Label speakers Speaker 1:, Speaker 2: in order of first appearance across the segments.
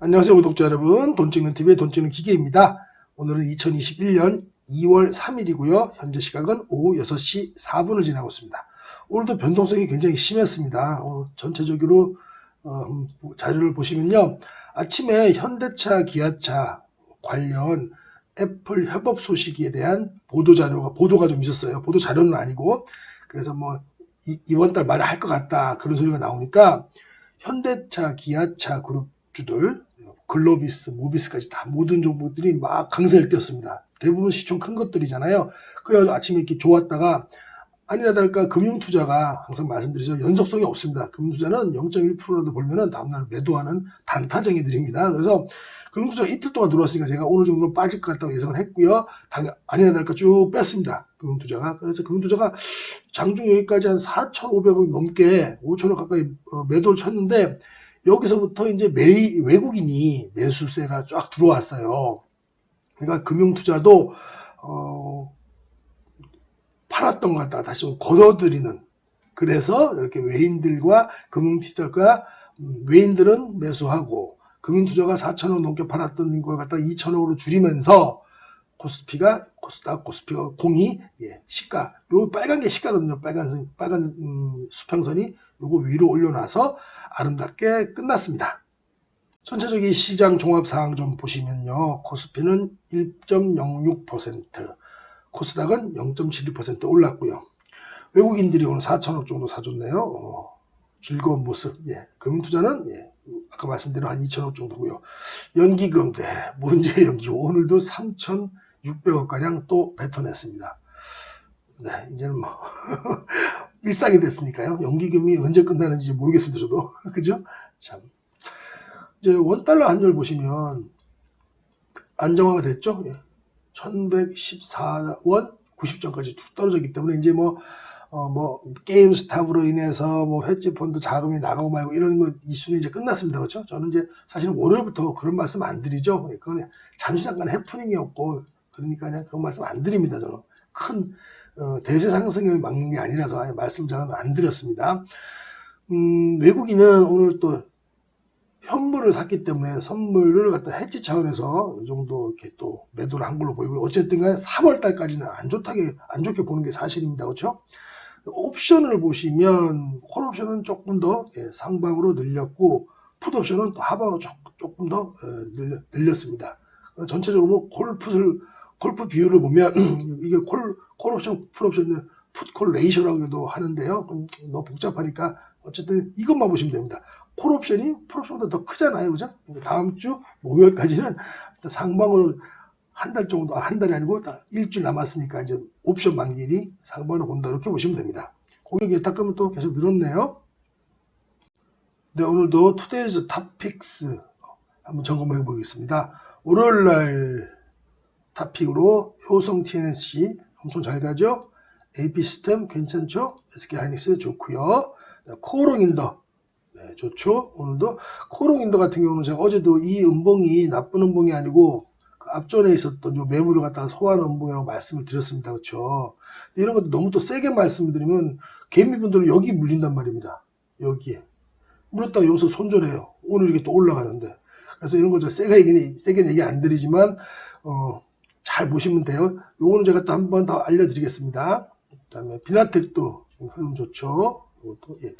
Speaker 1: 안녕하세요 구독자 여러분. 돈 찍는 TV의 돈 찍는 기계입니다. 오늘은 2021년 2월 3일이고요. 현재 시각은 오후 6시 4분을 지나고 있습니다. 오늘도 변동성이 굉장히 심했습니다. 오늘 전체적으로 어, 자료를 보시면요. 아침에 현대차 기아차 관련 애플 협업 소식에 대한 보도 자료가 보도가 좀 있었어요. 보도 자료는 아니고. 그래서 뭐 이, 이번 달 말에 할 것 같다. 그런 소리가 나오니까 현대차 기아차 그룹주들 글로비스, 모비스까지 다 모든 종목들이 막 강세를 띄었습니다. 대부분 시총 큰 것들이잖아요. 그래가지고 아침에 이렇게 좋았다가 아니나 다를까 금융투자가 항상 말씀드리죠. 연속성이 없습니다. 금융투자는 0.1%라도 벌면은 다음날 매도하는 단타쟁이들입니다. 그래서 금융투자가 이틀 동안 들어왔으니까 제가 오늘 정도로 빠질 것 같다고 예상을 했고요. 당연, 아니나 다를까 쭉 뺐습니다. 금융투자가. 그래서 금융투자가 장중 여기까지 한 4,500억 넘게 5천억 가까이 어, 매도를 쳤는데 여기서부터 이제 매, 외국인이 매수세가 쫙 들어왔어요. 그러니까 금융투자도 어, 팔았던 것 같다. 다시 좀 걷어들이는. 그래서 이렇게 외인들과 금융투자가 음, 외인들은 매수하고 금융투자가 4천억 넘게 팔았던 걸 갖다 2천억으로 줄이면서 코스피가 코스닥 코스피가 공이 예, 시가 요 빨간 게 시가거든요. 빨간 빨간 음, 수평선이 요거 위로 올려놔서 아름답게 끝났습니다. 전체적인 시장 종합 상황 좀 보시면요. 코스피는 1.06%, 코스닥은 0.72% 올랐고요. 외국인들이 오늘 4천억 정도 사줬네요. 어, 즐거운 모습. 예. 금융투자는 예, 아까 말씀드린 한 2천억 정도고요. 연기금, 네, 문제 연기 오늘도 3,600억 가량 또 뱉어냈습니다. 네, 이제는 뭐 일상이 됐으니까요. 연기금이 언제 끝나는지 모르겠습니다. 저도 그죠? 참 이제 원 달러 환율 보시면 안정화가 됐죠. 예. 1114원 90전까지 툭 떨어졌기 때문에 이제 뭐 어, 뭐, 게임 스탑으로 인해서 뭐, hedge 펀드 자금이 나가고 말고 이런 거 이슈는 이제 끝났습니다. 그렇죠? 저는 이제 사실은 월요일부터 그런 말씀 안 드리죠. 예, 그건 잠시 잠깐 해프닝이었고, 그러니까 그냥 그런 말씀 안 드립니다. 저는. 큰, 어, 대세 상승을 막는 게 아니라서 말씀 잘은 안 드렸습니다. 음, 외국인은 오늘 또 현물을 샀기 때문에 선물을 갖다 해지 차원에서 이 정도 이렇게 또 매도를 한 걸로 보이고요. 어쨌든 간에 3월 달까지는 안 좋다게, 안 좋게 보는 게 사실입니다. 그렇죠? 옵션을 보시면 콜 옵션은 조금 더 예, 상방으로 늘렸고 풋 옵션은 또 하방으로 조, 조금 더 예, 늘렸, 습니다 전체적으로 골프를 골프 비율을 보면 이게 콜, 콜 옵션, 풋 옵션, 풋콜 레이셔라고도 하는데요. 음, 너무 복잡하니까 어쨌든 이것만 보시면 됩니다. 콜 옵션이 풀 옵션보다 더 크잖아요. 그죠? 다음 주 목요일까지는 상방으로 한달 정도, 한 달이 아니고 일주일 남았으니까 이제 옵션 만기일이 상방으로 본다. 이렇게 보시면 됩니다. 고객 예탁금은 또 계속 늘었네요. 네, 오늘도 투데이즈 탑픽스 한번 점검해 보겠습니다. 월요일날 탑픽으로 효성 TNC 엄청 잘 가죠? AP 시스템 괜찮죠? SK 하이닉스 좋고요. 코롱 인더 네, 좋죠. 오늘도 코롱 인더 같은 경우는 제가 어제도 이 음봉이 나쁜 음봉이 아니고 그 앞전에 있었던 요 매물을 갖다가 소환 음봉이라고 말씀을 드렸습니다. 그렇죠. 이런 것도 너무 또 세게 말씀드리면 개미분들은 여기 물린단 말입니다. 여기에 물었다가 여기서 손절해요. 오늘 이게 또 올라가는데 그래서 이런 걸 제가 세게 얘기, 세게 얘기 안 드리지만 어, 잘 보시면 돼요. 요거는 제가 또 한번 더 알려드리겠습니다. 그 다음에 비나텍도 흐름 좋죠. 이것도 예,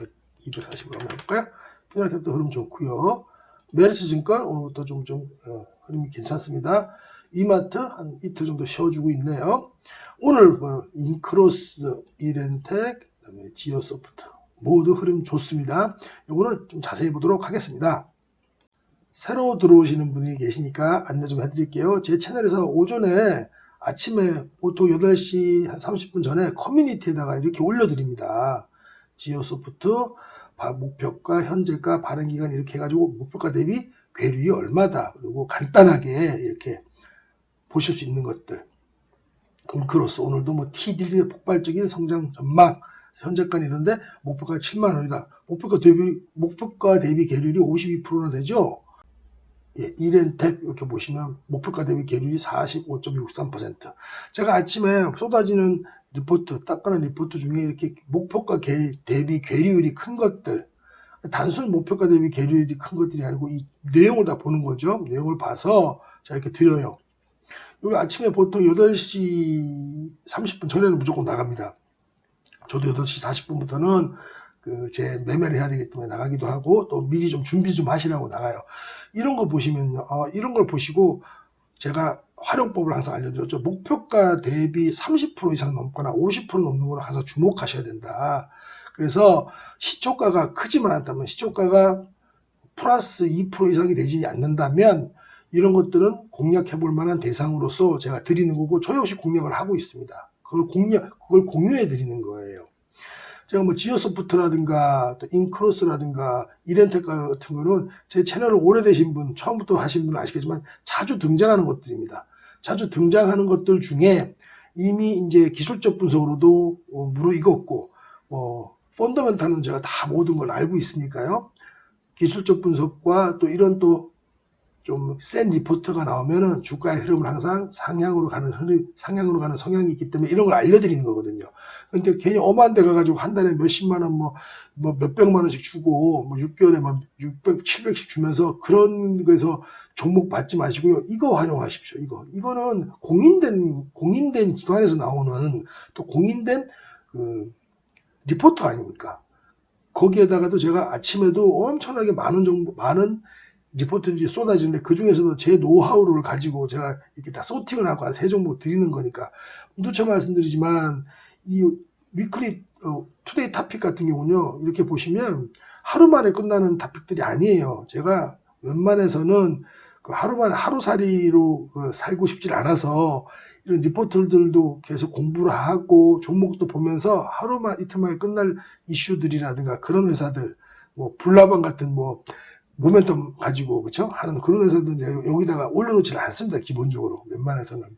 Speaker 1: 240으로 한번 해볼까요? 피나텍도 흐름 좋고요. 메리츠 증권 오늘부터 좀, 좀 어, 흐름이 괜찮습니다. 이마트 한 이틀 정도 쉬어주고 있네요. 오늘 뭐 인크로스, 이렌텍, 그다음에 지오소프트 모두 흐름 좋습니다. 이거는 좀 자세히 보도록 하겠습니다. 새로 들어오시는 분이 계시니까 안내 좀 해드릴게요. 제 채널에서 오전에 아침에 보통 8시 한 30분 전에 커뮤니티에다가 이렇게 올려드립니다. 지오소프트 목표가, 현재가, 발행기간 이렇게 해가지고 목표가 대비 괴율이 얼마다. 그리고 간단하게 이렇게 보실 수 있는 것들. 인크로스 오늘도 뭐 TD의 폭발적인 성장 전망 현재가 이런데 목표가 7만 원이다. 목표가 대비 목표가 대비 계율이 52%나 되죠. 예, 이렌텍 이렇게 보시면 목표가 대비 계율이 45.63%. 제가 아침에 쏟아지는 리포트, 닦아는 리포트 중에 이렇게 목표가 개, 대비 괴리율이 큰 것들 단순 목표가 대비 계율이 큰 것들이 아니고 이 내용을 다 보는 거죠. 내용을 봐서 제가 이렇게 드려요. 여기 아침에 보통 8시 30분 전에는 무조건 나갑니다. 저도 8시 40분부터는 그 제 매매를 해야 되기 때문에 나가기도 하고 또 미리 좀 준비 좀 하시라고 나가요. 이런 거 보시면요. 어, 이런 걸 보시고 제가 활용법을 항상 알려드렸죠. 목표가 대비 30% 이상 넘거나 50% 넘는 걸 항상 주목하셔야 된다. 그래서 시초가가 크지만 않다면 시초가가 플러스 2% 이상이 되지 않는다면 이런 것들은 공략해 볼 만한 대상으로서 제가 드리는 거고 저 역시 공략을 하고 있습니다. 그걸 공략, 그걸 공유해 드리는 거예요. 제가 뭐 지오소프트라든가 또 인크로스라든가 이렌텍 같은 거는 제 채널을 오래되신 분, 처음부터 하신 분은 아시겠지만 자주 등장하는 것들입니다. 자주 등장하는 것들 중에 이미 이제 기술적 분석으로도 어, 무르익었고, 뭐, 펀더멘탈은 제가 다 모든 걸 알고 있으니까요. 기술적 분석과 또 이런 또 좀 센 리포트가 나오면은 주가의 흐름을 항상 상향으로 가는 흐름, 상향으로 가는 성향이 있기 때문에 이런 걸 알려드리는 거거든요. 그러니까 괜히 엄한 데 가가지고 한 달에 몇십만 원, 뭐, 뭐 몇백만 원씩 주고, 뭐 6개월에 막 600, 700씩 주면서 그런 거에서 종목 받지 마시고요. 이거 활용하십시오. 이거. 이거는 공인된, 공인된 기관에서 나오는 또 공인된 그 리포터 아닙니까? 거기에다가도 제가 아침에도 엄청나게 많은 정보, 많은 리포트들이 쏟아지는데 그 중에서도 제 노하우를 가지고 제가 이렇게 다 소팅을 하고 한 세 종목 드리는 거니까 누차 말씀드리지만 이 위클리 어, 투데이 타픽 같은 경우는요 이렇게 보시면 하루 만에 끝나는 타픽들이 아니에요. 제가 웬만해서는 그 하루만 하루살이로 그 살고 싶질 않아서 이런 리포트들도 계속 공부를 하고 종목도 보면서 하루만 이틀 만에 끝날 이슈들이라든가 그런 회사들 뭐 불나방 같은 뭐 모멘텀 가지고 그렇죠 하는 그런 회사들 이제 여기다가 올려놓지는 않습니다 기본적으로 웬만해서는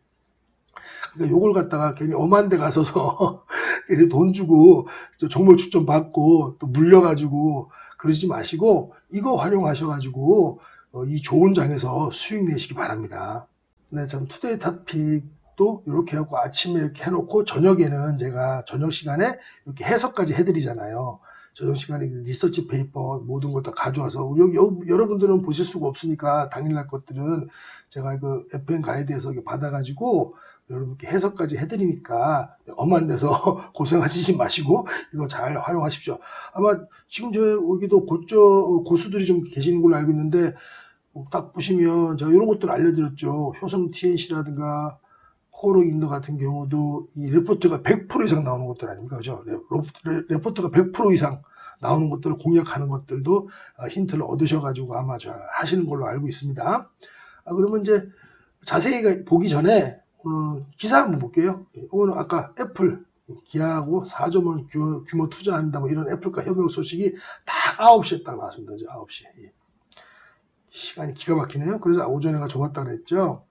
Speaker 1: 그러니까 요걸 갖다가 괜히 엄한 데 가서서 괜히 돈 주고 또 정보 추천 받고 또 물려가지고 그러지 마시고 이거 활용하셔가지고 어, 이 좋은 장에서 수익 내시기 바랍니다. 네, 참 투데이 타픽도 이렇게 하고 아침에 이렇게 해놓고 저녁에는 제가 저녁 시간에 이렇게 해석까지 해드리잖아요. 저녁 시간에 리서치 페이퍼 모든 걸다 가져와서 여기 여- 여러분들은 보실 수가 없으니까 당일날 것들은 제가 그 FM 가이드에서 받아가지고 여러분께 해석까지 해드리니까 엄한 데서 고생하시지 마시고 이거 잘 활용하십시오. 아마 지금 저 여기도 고저 고수들이 좀 계시는 걸로 알고 있는데 뭐딱 보시면 제가 이런 것들 알려드렸죠. 효성 TNC라든가 코로 인도 같은 경우도 이 레포트가 100% 이상 나오는 것들 아닙니까? 그죠? 레포트가 100% 이상 나오는 것들을 공략하는 것들도 어, 힌트를 얻으셔가지고 아마 잘 하시는 걸로 알고 있습니다. 아, 그러면 이제 자세히 보기 전에 어, 기사 한번 볼게요. 예, 오늘 아까 애플 기아하고 4조 원 규- 규모 투자한다 뭐 이런 애플과 협력 소식이 딱 9시에 딱 나왔습니다. 그죠? 9시. 예. 시간이 기가 막히네요. 그래서 오전에가 좋았다 그랬죠.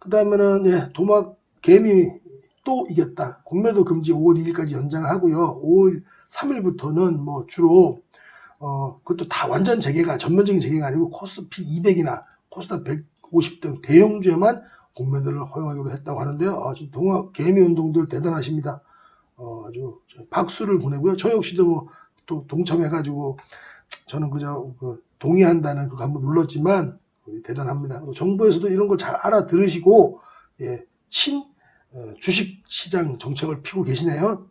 Speaker 1: 그 다음에는 예, 도막 개미 또 이겼다. 공매도 금지 5월 2일까지 연장하고요. 5월 3일부터는 뭐 주로 어 그것도 다 완전 재개가 전면적인 재개가 아니고 코스피 200이나 코스닥 150 등 대형주에만 공매도를 허용하기로 했다고 하는데요. 아, 지금 동학 개미 운동들 대단하십니다. 어, 아주 저 박수를 보내고요. 저 역시도 뭐 또 동참해가지고 저는 그저 그 동의한다는 그거 한번 눌렀지만 대단합니다. 정부에서도 이런 걸 잘 알아들으시고 예, 친 어, 주식 시장 정책을 피고 계시네요.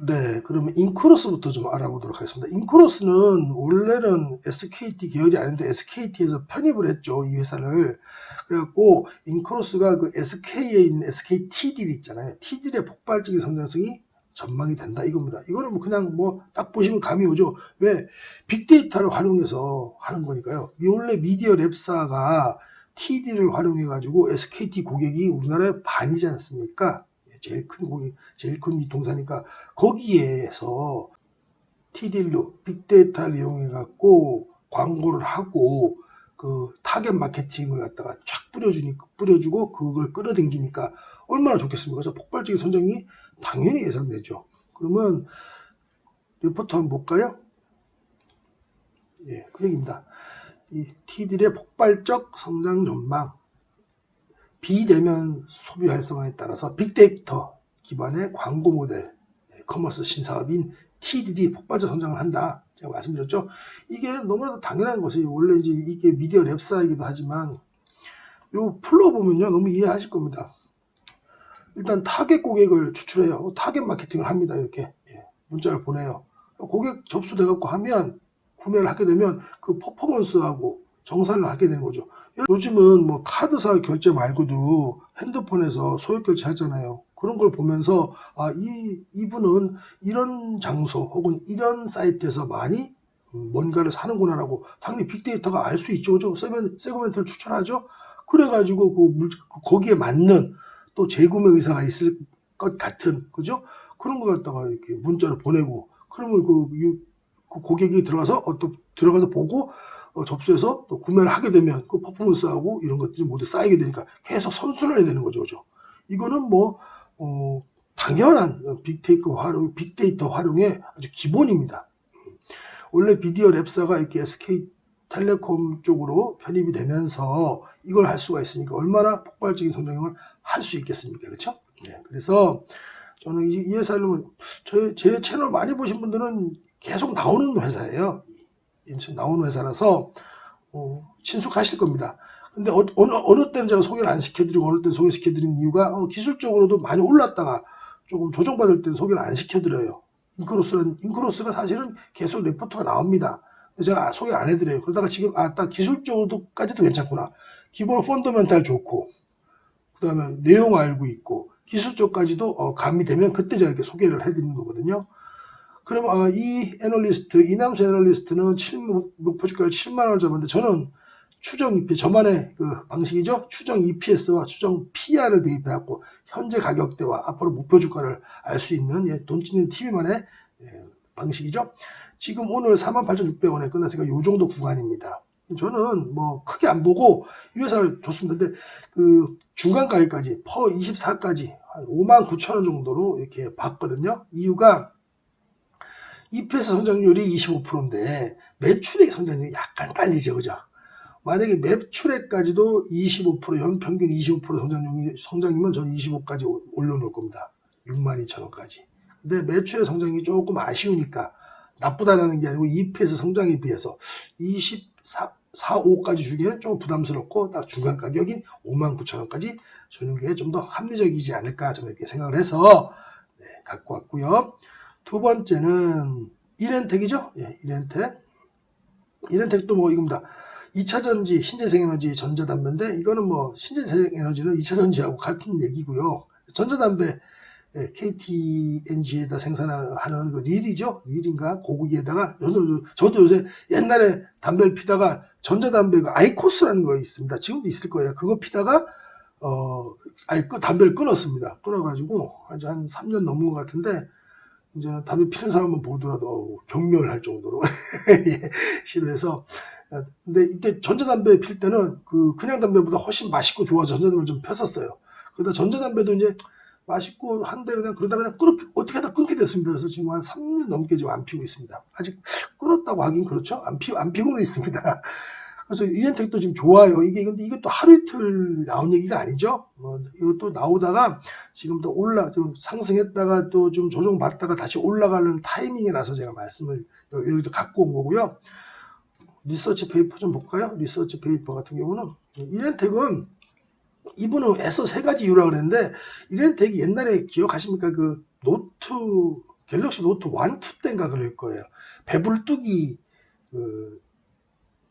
Speaker 1: 네, 그러면 인크로스부터 좀 알아보도록 하겠습니다. 인크로스는 원래는 SKT 계열이 아닌데 SKT에서 편입을 했죠, 이 회사를. 그래갖고 인크로스가 그 SK에 있는 SKT딜 있잖아요. T딜의 폭발적인 성장성이 전망이 된다 이겁니다. 이거는 뭐 그냥 뭐 딱 보시면 감이 오죠. 왜 빅데이터를 활용해서 하는 거니까요. 이 원래 미디어 랩사가 TD를 활용해 가지고 SKT 고객이 우리나라의 반이지 않습니까? 예, 제일 큰 고객, 제일 큰 이동사니까 거기에서 TD로 빅데이터를 이용해 갖고 광고를 하고 그 타겟 마케팅을 갖다가 쫙 뿌려주니까 뿌려주고 그걸 끌어당기니까 얼마나 좋겠습니까? 그래서 폭발적인 성장이 당연히 예상되죠. 그러면 리포트 한번 볼까요? 예, 그 얘기입니다. 이 T들의 폭발적 성장 전망, 비대면 소비 활성화에 따라서 빅데이터 기반의 광고 모델, 예, 커머스 신사업인 TDD 폭발적 성장을 한다. 제가 말씀드렸죠. 이게 너무나도 당연한 것이에요. 원래 이제 이게 미디어 랩사이기도 하지만 요 풀로 보면요 너무 이해하실 겁니다. 일단 타겟 고객을 추출해요. 타겟 마케팅을 합니다. 이렇게 예, 문자를 보내요. 고객 접수돼 갖고 하면 구매를 하게 되면 그 퍼포먼스하고 정산을 하게 되는 거죠. 요즘은 뭐 카드사 결제 말고도 핸드폰에서 소액 결제 하잖아요. 그런 걸 보면서 아, 이 이분은 이런 장소 혹은 이런 사이트에서 많이 음, 뭔가를 사는구나라고 당연히 빅데이터가 알 수 있죠. 세그멘트를 추천하죠. 그래가지고 그 물- 거기에 맞는 또 재구매 의사가 있을 것 같은 그죠? 그런 거 갖다가 이렇게 문자를 보내고 그러면 그, 유- 그 고객이 들어가서 어, 또 들어가서 보고 어, 접수해서 또 구매를 하게 되면 그 퍼포먼스하고 이런 것들이 모두 쌓이게 되니까 계속 선순환이 되는 거죠, 그죠? 이거는 뭐 어, 당연한 빅테이크 활용, 빅데이터 활용의 아주 기본입니다. 원래 비디오 랩사가 이렇게 SK 텔레콤 쪽으로 편입이 되면서 이걸 할 수가 있으니까 얼마나 폭발적인 성장을 할 수 있겠습니까? 그렇죠? 네, 그래서 저는 이, 이 회사를 제, 제 채널 많이 보신 분들은 계속 나오는 회사예요. 인천 나오는 회사라서 어, 친숙하실 겁니다. 근데 어, 느 어느 때는 제가 소개를 안 시켜드리고 어느 때는 소개 시켜드린 이유가 어, 기술적으로도 많이 올랐다가 조금 조정받을 때는 소개를 안 시켜드려요. 인크로스는 인크로스가 사실은 계속 레포트가 나옵니다. 제가 소개 안 해드려요. 그러다가 지금 아딱 기술적으로까지도 괜찮구나. 기본 펀더멘탈 좋고 그 다음에 내용 알고 있고 기술 쪽까지도 어, 가미되면 그때 제가 이렇게 소개를 해드리는 거거든요. 그럼 어, 이 애널리스트 이남수 애널리스트는 7, 목표 주가를 7만 원을 잡았는데 저는 추정 EP 저만의 그 방식이죠. 추정 EPS와 추정 PR을 대입해갖고 현재 가격대와 앞으로 목표 주가를 알 수 있는 예, 돈 찌는 TV만의 예, 방식이죠. 지금 오늘 48,600원에 끝났으니까 요 정도 구간입니다. 저는 뭐 크게 안 보고 이 회사를 줬습니다. 근데 그 중간 가격까지 퍼 24까지 한 5만 9천 원 정도로 이렇게 봤거든요. 이유가 EPS 성장률이 25%인데 매출액 성장률이 약간 딸리죠, 그죠? 만약에 매출액까지도 25% 연평균 25% 성장률 성장이면 저는 25까지 올려놓을 겁니다. 6만 2천 원까지. 근데 매출의 성장이 조금 아쉬우니까 나쁘다라는 게 아니고 EPS 성장에 비해서 24, 4, 5까지 주기에는 좀 부담스럽고 딱 중간 가격인 5만 9천 원까지 주는 게 좀 더 합리적이지 않을까 저는 이렇게 생각을 해서 네, 갖고 왔고요. 두 번째는 이렌텍이죠. 예, 이렌텍. 이렌텍도 뭐 이겁니다. 2차 전지, 신재생 에너지, 전자담배인데 이거는 뭐 신재생 에너지는 2차 전지하고 같은 얘기고요. 전자담배 예, KTNG에다 생산하는 그 릴이죠. 릴인가 고기에다가 저도, 저도 요새 옛날에 담배를 피다가 전자담배 그 아이코스라는 거 있습니다. 지금도 있을 거예요. 그거 피다가 어, 아이 그 담배를 끊었습니다. 끊어가지고 아주 한 3년 넘은 것 같은데 이제는 담배 피는 사람만 보더라도 경멸할 정도로 예, 싫어해서 어, 근데 이때 전자담배 필 때는 그 그냥 담배보다 훨씬 맛있고 좋아서 전자담배를 좀 폈었어요. 그러다 전자담배도 이제 맛있고 한데 그냥 그러다 그냥 끊어 어떻게 하다 끊게 됐습니다. 그래서 지금 한 3년 넘게 지금 안 피고 있습니다. 아직 끊었다고 하긴 그렇죠. 안 피, 안 피고는 있습니다. 그래서 이엔텍도 지금 좋아요. 이게 근데 이것도 하루 이틀 나온 얘기가 아니죠. 뭐 이것도 나오다가 지금 또 올라 좀 상승했다가 또 좀 조정받다가 다시 올라가는 타이밍에 나서 제가 말씀을 여기서 갖고 온 거고요. 리서치 페이퍼 좀 볼까요? 리서치 페이퍼 같은 경우는 이렌텍은 이분은 애써 세 가지 이유라 그랬는데 이렌텍이 옛날에 기억하십니까? 그 노트 갤럭시 노트 1, 2 때인가 그럴 거예요. 배불뚝이 그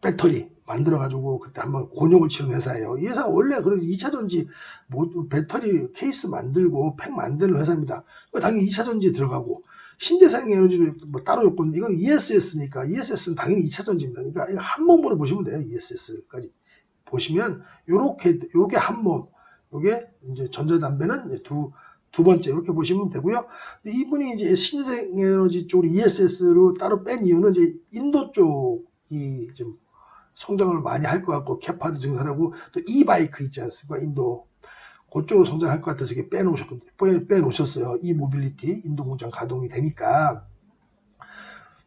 Speaker 1: 배터리 만들어 가지고 그때 한번 곤욕을 치른 회사예요. 이 회사가 원래 그런 2차 전지 모 배터리 케이스 만들고 팩 만드는 회사입니다. 당연히 2차 전지에 들어가고 신재생 에너지를 뭐 따로 요건 이건 ESS니까 ESS는 당연히 2차 전지입니다. 그러니까 한 몸으로 보시면 돼요. ESS까지 보시면 요렇게 요게 한 몸, 요게 이제 전자담배는 두 두 번째 이렇게 보시면 되고요. 이분이 이제 신재생 에너지 쪽으로 ESS로 따로 뺀 이유는 이제 인도 쪽이 좀 성장을 많이 할 것 같고 캐파드 증산하고 또 이바이크 있지 않습니까? 인도 그쪽으로 성장할 것 같아서 이게 빼놓으셨, 빼놓으셨어요. 이 모빌리티 인도 공장 가동이 되니까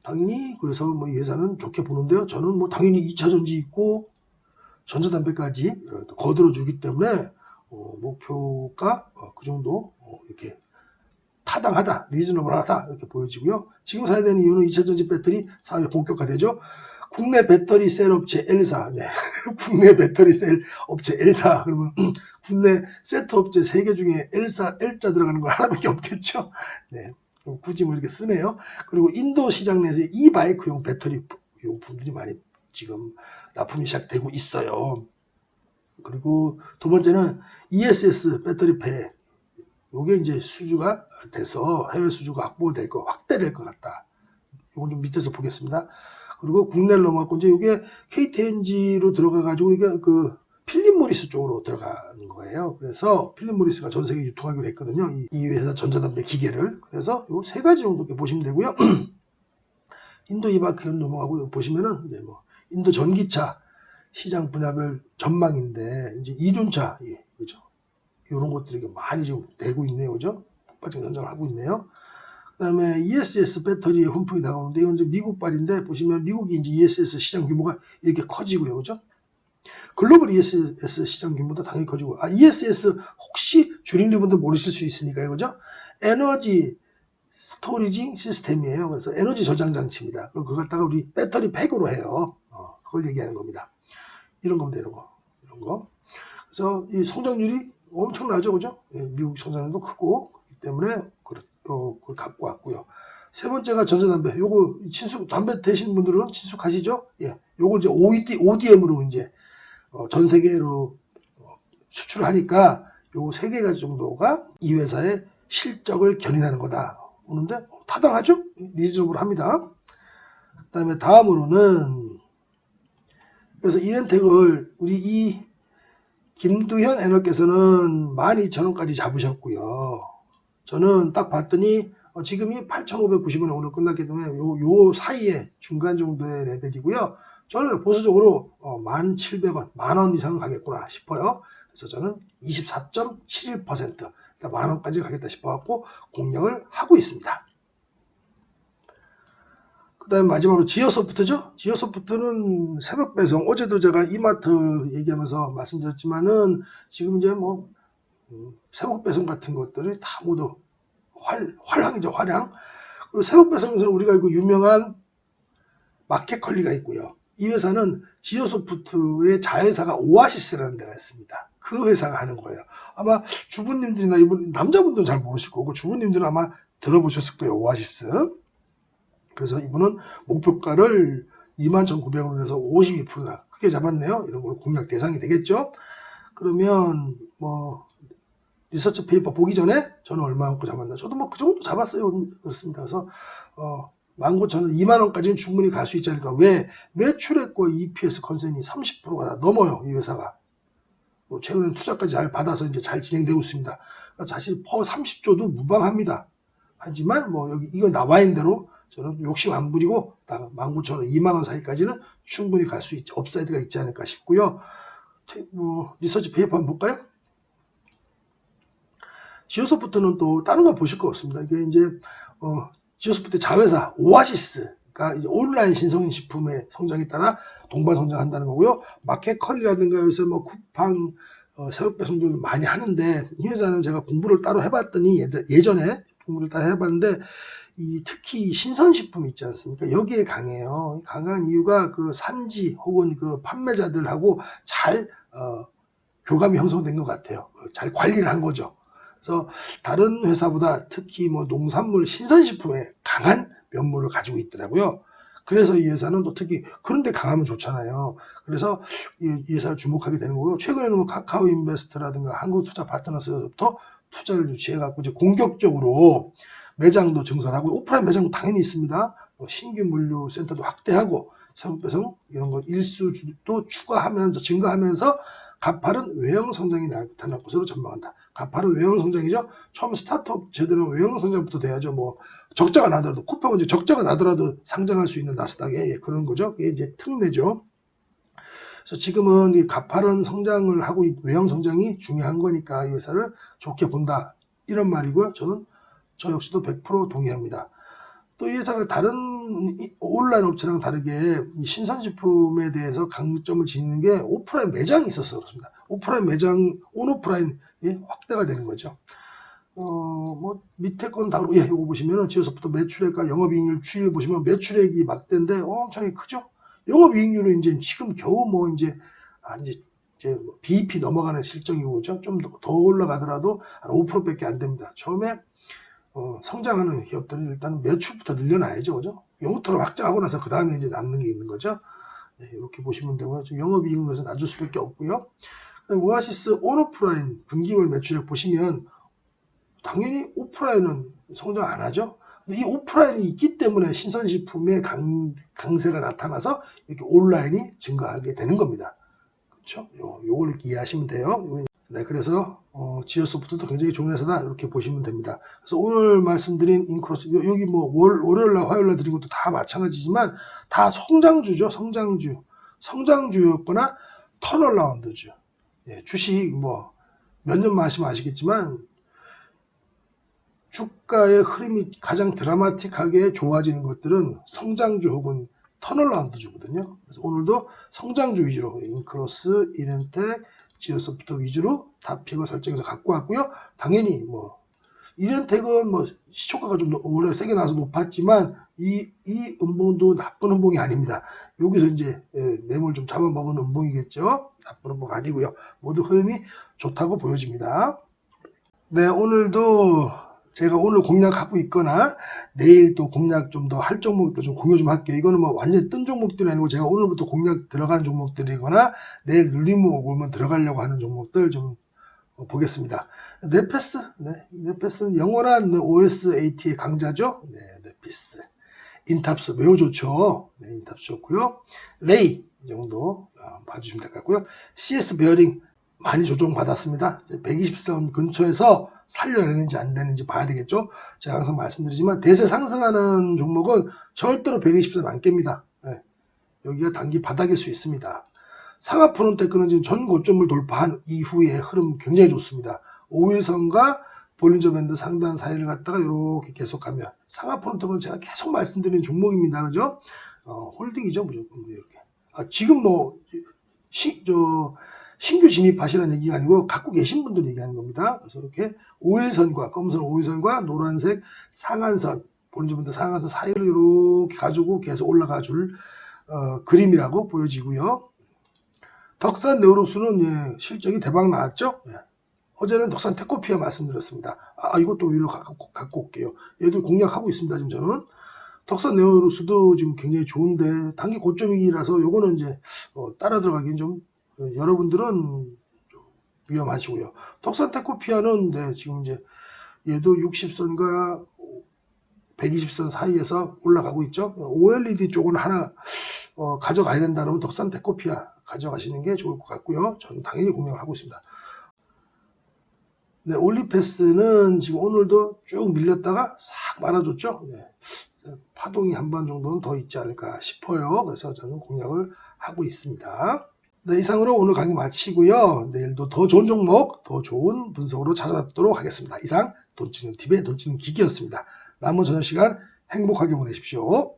Speaker 1: 당연히 그래서 뭐이 회사는 좋게 보는데요. 저는 뭐 당연히 2차 전지 있고 전자담배까지 거들어 주기 때문에 어, 목표가 어, 그 정도 어, 이렇게 타당하다, 리즈너블하다 이렇게 보여지고요. 지금 사야 되는 이유는 2차 전지 배터리 사업이 본격화되죠. 국내 배터리 셀 업체 L사, 네. 국내 배터리 셀 업체 L사 그러면 국내 세트 업체 3개 중에 L사 L자 들어가는 건 하나밖에 없겠죠. 네. 굳이 뭐 이렇게 쓰네요. 그리고 인도 시장 내에서 이 바이크용 배터리 용품들이 많이 지금 납품이 시작되고 있어요. 그리고 두 번째는 ESS 배터리 폐 요게 이제 수주가 돼서 해외 수주가 확보될 거 확대될 것 같다. 이건 좀 밑에서 보겠습니다. 그리고 국내를 넘어갔고 이제 이게 KTNG로 들어가 가지고 이게 그 필립 모리스 쪽으로 들어가는 거예요. 그래서 필립 모리스가 전 세계 유통하기로 했거든요. 이, 이 회사 전자담배 기계를. 그래서 요 세 가지 정도 보시면 되고요. 인도 이바크현 넘어가고 보시면은 이제 뭐 인도 전기차 시장 분야별 전망인데 이제 이륜차 예, 그죠? 이런 것들이 많이 지금 되고 있네요, 그죠? 폭발적 현장을 하고 있네요. 그 다음에 ESS 배터리에 훈풍이 나오는데 이건 이제 미국발인데 보시면 미국이 이제 ESS 시장 규모가 이렇게 커지고요, 그죠? 글로벌 ESS 시장 규모도 당연히 커지고, 아 ESS 혹시 주린들 분들 모르실 수 있으니까요, 그죠? 에너지 스토리징 시스템이에요. 그래서 에너지 저장 장치입니다. 그럼 그걸 갖다가 우리 배터리 팩으로 해요. 어, 그걸 얘기하는 겁니다. 이런 겁니다, 이런 거. 이런 거. 그래서 이 성장률이 엄청나죠, 그죠? 예, 미국 성장률도 크고, 그렇기 때문에 어, 그걸 갖고 왔고요. 세 번째가 전자담배. 요거 친숙, 담배 되시는 분들은 친숙하시죠? 예. 요거 이제 OED, ODM으로 이제 어, 전 세계로 어, 수출하니까 요거 세 개가 정도가 이 회사의 실적을 견인하는 거다. 오는데 타당하죠? 리즈너블 합니다. 그 다음에 다음으로는 그래서 이렌텍을 우리 이 김두현 애널께서는 12,000원까지 잡으셨고요. 저는 딱 봤더니 어, 지금이 8,590원에 오늘 끝났기 때문에 요, 요 사이에 중간 정도의 레벨이고요. 저는 보수적으로 어, 1,700원, 만원 이상은 가겠구나 싶어요. 그래서 저는 24.71%, 그러니까 만원까지 가겠다 싶어갖고 공략을 하고 있습니다. 그 다음에 마지막으로 지오소프트죠. 지오소프트는 새벽 배송, 어제도 제가 이마트 얘기하면서 말씀드렸지만은 지금 이제 뭐 음, 새벽 배송 같은 것들이 다 모두 활, 활황이죠, 활황. 그리고 새벽 배송에서는 우리가 그 유명한 마켓컬리가 있고요. 이 회사는 지오소프트의 자회사가 오아시스라는 데가 있습니다. 그 회사가 하는 거예요. 아마 주부님들이나 이분 남자분들은 잘 모르실 거고 주부님들은 아마 들어보셨을 거예요. 오아시스. 그래서 이분은 목표가를 21,900원에서 52%나 크게 잡았네요. 이런 걸 공략 대상이 되겠죠. 그러면 뭐 리서치 페이퍼 보기 전에 저는 얼마 갖고 잡았나? 저도 뭐 그 정도 잡았어요. 그렇습니다. 그래서 어 19,000원, 2만원까지는 충분히 갈 수 있지 않을까. 왜? 매출액과 EPS 컨센이 30%가 다 넘어요. 이 회사가. 뭐 최근에 투자까지 잘 받아서 이제 잘 진행되고 있습니다. 그러니까 사실 퍼 30조도 무방합니다. 하지만 뭐 여기 이거 나와 있는 대로 저는 욕심 안 부리고 19,000원, 2만원 사이까지는 충분히 갈 수 있지, 업사이드가 있지 않을까 싶고요. 뭐 리서치 페이퍼 한번 볼까요? 지오소프트는 또 다른 거 보실 거 없습니다. 이게 이제 어, 지오소프트 자회사 오아시스가 이제 온라인 신성식품의 성장에 따라 동반 성장한다는 거고요. 마켓컬이라든가 요새 뭐 쿠팡 어, 새벽 배송도 많이 하는데 이 회사는 제가 공부를 따로 해봤더니 예전에 공부를 따로 해봤는데 이 특히 신선식품 있지 않습니까? 여기에 강해요. 강한 이유가 그 산지 혹은 그 판매자들하고 잘 어, 교감이 형성된 것 같아요. 잘 관리를 한 거죠. 그래서 다른 회사보다 특히 뭐 농산물 신선식품에 강한 면모를 가지고 있더라고요. 그래서 이 회사는 또 특히 그런데 강하면 좋잖아요. 그래서 이, 이 회사를 주목하게 되는 거고요. 최근에는 뭐 카카오 인베스트라든가 한국 투자 파트너스부터 투자를 유치해 갖고 이제 공격적으로 매장도 증설하고 오프라인 매장도 당연히 있습니다. 뭐 신규 물류 센터도 확대하고 새벽 배송 이런 거 일수도 추가하면서 증가하면서 가파른 외형 성장이 나타날 것으로 전망한다. 가파른 외형 성장이죠. 처음 스타트업 제대로 외형 성장부터 돼야죠. 뭐 적자가 나더라도 쿠팡은 적자가 나더라도 상장할 수 있는 나스닥에 예, 그런 거죠. 그게 이제 특례죠. 그래서 지금은 이 가파른 성장을 하고 외형 성장이 중요한 거니까 이 회사를 좋게 본다. 이런 말이고요. 저는 저 역시도 100% 동의합니다. 또 이 회사가 다른 온라인 업체랑 다르게 신선식품에 대해서 강점을 지니는 게 오프라인 매장이 있어서 그렇습니다. 오프라인 매장, 온오프라인 확대가 되는 거죠. 어, 뭐, 밑에 건 다루, 예, 이거 보시면은, 지어서부터 매출액과 영업이익률 추이를 보시면 매출액이 막대인데 엄청나게 크죠? 영업이익률은 이제 지금 겨우 뭐, 이제, 아, 이제, 이제 뭐 BEP 넘어가는 실정이고? 좀 더 올라가더라도 한 5%밖에 안 됩니다. 처음에, 어, 성장하는 기업들은 일단 매출부터 늘려놔야죠, 그죠? 영토를 확장하고 나서 그 다음에 이제 남는 게 있는 거죠. 네, 이렇게 보시면 되고요. 지금 영업이익률에서 낮을 수밖에 없고요. 오아시스 온오프라인 분기별 매출액 보시면 당연히 오프라인은 성장 안 하죠. 근데 이 오프라인이 있기 때문에 신선식품의 강, 강세가 나타나서 이렇게 온라인이 증가하게 되는 겁니다. 그렇죠? 요, 요걸 이해하시면 돼요. 네, 그래서 어, 지어소프트도 굉장히 좋은 회사다 이렇게 보시면 됩니다. 그래서 오늘 말씀드린 인크로스 요- 여기 뭐 월, 월요일날 화요일날 드린 것도 다 마찬가지지만 다 성장주죠. 성장주, 성장주였거나 턴어라운드주. 예, 주식 뭐 몇 년 마시면 아시겠지만 주가의 흐름이 가장 드라마틱하게 좋아지는 것들은 성장주 혹은 턴어라운드주거든요. 그래서 오늘도 성장주 위주로 인크로스, 이렌텍, 지오소프트 위주로 다 픽을 설정해서 갖고 왔고요. 당연히 뭐 이렌텍은 뭐 시초가가 좀 원래 세게 나서 높았지만 이, 이 음봉도 나쁜 음봉이 아닙니다. 여기서 이제 예, 매물 좀 잡아먹은 음봉이겠죠. 나쁜 음봉 아니고요. 모두 흐름이 좋다고 보여집니다. 네, 오늘도 제가 오늘 공략하고 있거나 내일 또 공략 좀 더 할 종목도 좀 공유 좀 할게요. 이거는 뭐 완전 뜬 종목들이 아니고 제가 오늘부터 공략 들어가는 종목들이거나 내일 눌림목 오면 들어가려고 하는 종목들 좀 어, 보겠습니다. 네페스, 네, 네페스는 영원한 OSAT의 강자죠. 네, 네피스. 인탑스 매우 좋죠. 네, 인탑스 좋고요. 레이 이 정도 어, 봐주시면 될 것 같고요. CS 베어링 많이 조정 받았습니다. 120선 근처에서 살려내는지 안 되는지 봐야 되겠죠. 제가 항상 말씀드리지만 대세 상승하는 종목은 절대로 120선 안 깹니다. 네, 여기가 단기 바닥일 수 있습니다. 상하포론테크는 지금 전 고점을 돌파한 이후에 흐름 굉장히 좋습니다. 5일선과 볼린저 밴드 상단 사이를 갖다가 이렇게 계속하면 상하포론테크는 제가 계속 말씀드리는 종목입니다. 그죠? 어, 홀딩이죠 무조건 이렇게. 아, 지금 뭐 시, 저, 신규 진입하시라는 얘기가 아니고 갖고 계신 분들 얘기하는 겁니다. 그래서 이렇게 5일선과 검은선 5일선과 노란색 상한선 볼린저 밴드 상한선 사이를 이렇게 가지고 계속 올라가 줄 어, 그림이라고 보여지고요. 덕산 네오로스는 예, 실적이 대박 나왔죠. 예. 어제는 덕산 테코피아 말씀드렸습니다. 아 이것도 위로 갖고, 갖고 올게요. 얘도 공략하고 있습니다. 지금 저는 덕산 네오로스도 지금 굉장히 좋은데 단기 고점이라서 요거는 이제 어, 따라 들어가기는 좀 어, 여러분들은 좀 위험하시고요. 덕산 테코피아는 네, 지금 이제 얘도 60선과 120선 사이에서 올라가고 있죠. OLED 쪽은 하나 어, 가져가야 된다면 덕산 데코피아 가져가시는 게 좋을 것 같고요. 저는 당연히 공략을 하고 있습니다. 네, 올리패스는 지금 오늘도 쭉 밀렸다가 싹 말아줬죠. 네, 파동이 한 번 정도는 더 있지 않을까 싶어요. 그래서 저는 공략을 하고 있습니다. 네, 이상으로 오늘 강의 마치고요. 내일도 더 좋은 종목, 더 좋은 분석으로 찾아뵙도록 하겠습니다. 이상 돈 치는 팁의 돈 치는 기기였습니다. 남은 저녁 시간 행복하게 보내십시오.